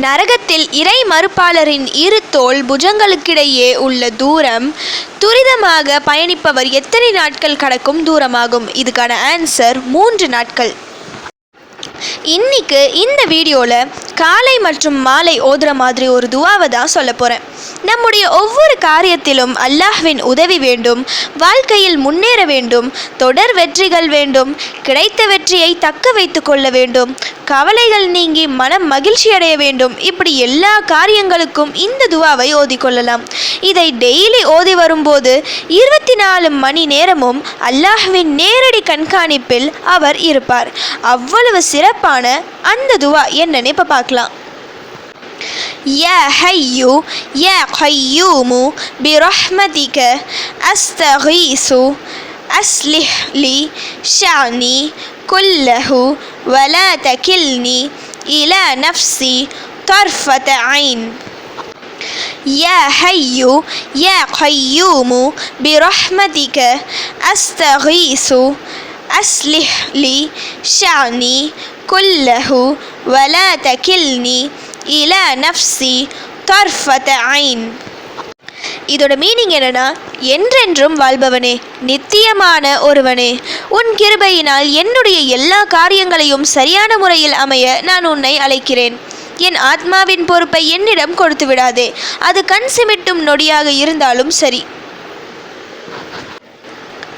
நரகத்தில் இறை மறுப்பாளரின் இரு தோல் புஜங்களுக்கிடையே உள்ள தூரம் துரிதமாக பயணிப்பவர் எத்தனை நாட்கள் கடக்கும் தூரமாகும்? இதுக்கான ஆன்சர் மூன்று நாட்கள். இன்னைக்கு இந்த வீடியோவில் காலை மற்றும் மாலை ஓதுற மாதிரி ஒரு துவாவை தான் சொல்ல போகிறேன் நம்முடைய ஒவ்வொரு காரியத்திலும் அல்லாஹ்வின் உதவி வேண்டும் வாழ்க்கையில் முன்னேற வேண்டும் தொடர் வெற்றிகள் வேண்டும் கிடைத்த வெற்றியை தக்க வைத்து கொள்ள வேண்டும் கவலைகள் நீங்கி மனம் மகிழ்ச்சி அடைய வேண்டும். இப்படி எல்லா காரியங்களுக்கும் இந்த துவாவை ஓதிக்கொள்ளலாம் இதை டெய்லி ஓதி வரும்போது இருபத்தி நாலு மணி நேரமும் அல்லாஹ்வின் நேரடி கண்காணிப்பில் அவர் இருப்பார். அவ்வளவு சிறப்பான அந்த துவா என்னன்னு இப்போ பார்க்கலாம். يا حي يا قيوم برحمتك أستغيث. أصلح لي شعني كله ولا تكلني إلى نفسي طرفة عين. يا حي يا قيوم برحمتك أستغيث. أصلح لي شعني كله ولا تكلني இல நஃப்சி தர்ஃபத ஐன். இதோட மீனிங் என்னென்னா என்றென்றும் வாழ்பவனே நித்தியமான ஒருவனே. உன் கிருபையினால் என்னுடைய எல்லா காரியங்களையும் சரியான முறையில் அமைய நான் உன்னை அழைக்கிறேன். என் ஆத்மாவின் பொறுப்பை என்னிடம் கொடுத்து விடாதே அது கண் சிமிட்டும் நொடியாக இருந்தாலும் சரி.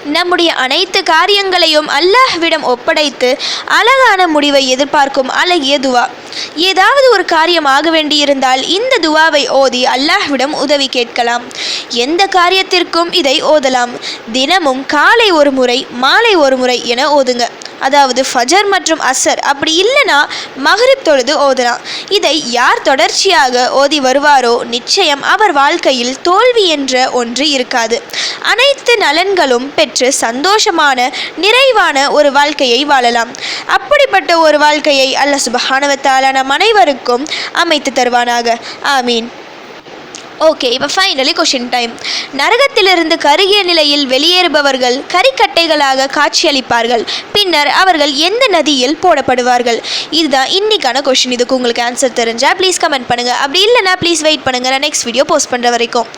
நம்முடைய அனைத்து காரியங்களையும் அல்லாஹ்விடம் ஒப்படைத்து அழகான முடிவை எதிர்பார்க்கும் அழகிய துவா. ஏதாவது ஒரு காரியம் ஆக வேண்டியிருந்தால் இந்த துவாவை ஓதி அல்லாஹ்விடம் உதவி கேட்கலாம். எந்த காரியத்திற்கும் இதை ஓதலாம். தினமும் காலை ஒரு முறை மாலை ஒரு முறை என ஓதுங்க. அதாவது ஃபஜர் மற்றும் அசர் அப்படி இல்லைனா மஹரிப் தொழுது ஓதலாம். இதை யார் தொடர்ச்சியாக ஓதி வருவாரோ நிச்சயம் அவர் வாழ்க்கையில் தோல்வி என்ற ஒன்று இருக்காது. அனைத்து நலன்களும் பெற்று சந்தோஷமான நிறைவான ஒரு வாழ்க்கையை வாழலாம். அப்படிப்பட்ட ஒரு வாழ்க்கையை அல்ல சுபஹானவத்தால நம் அனைவருக்கும் அமைத்து தருவானாக. ஆமீன். ஓகே இப்போ ஃபைனலி கொஷின் டைம் நரகத்திலிருந்து கருகிய நிலையில் வெளியேறுபவர்கள் கரிக்கட்டைகளாக காட்சியளிப்பார்கள். பின்னர் அவர்கள் எந்த நதியில் போடப்படுவார்கள்? இதுதான் இன்னைக்கான கொஷின் இதுக்கு உங்களுக்கு ஆன்சர் தெரிஞ்சா ப்ளீஸ் கமெண்ட் பண்ணுங்கள் அப்படி இல்லைனா ப்ளீஸ் வெயிட் பண்ணுங்கள் நான் நெக்ஸ்ட் வீடியோ போஸ்ட் பண்ணுற வரைக்கும்.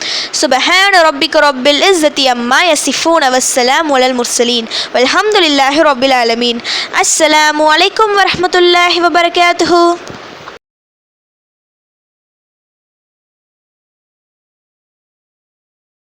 சுபஹான ரொப்பிக்க ரொப்பில் தி அம்மா யசிஃபூன் அவசலாம் உலல் முர்சலீன் வல்ஹம்துலில்லாஹி ரொபில் ஆலமீன் அஸ்ஸலாமு அலைக்கும் வரமத்துல்லாஹி வபரகாத்துஹு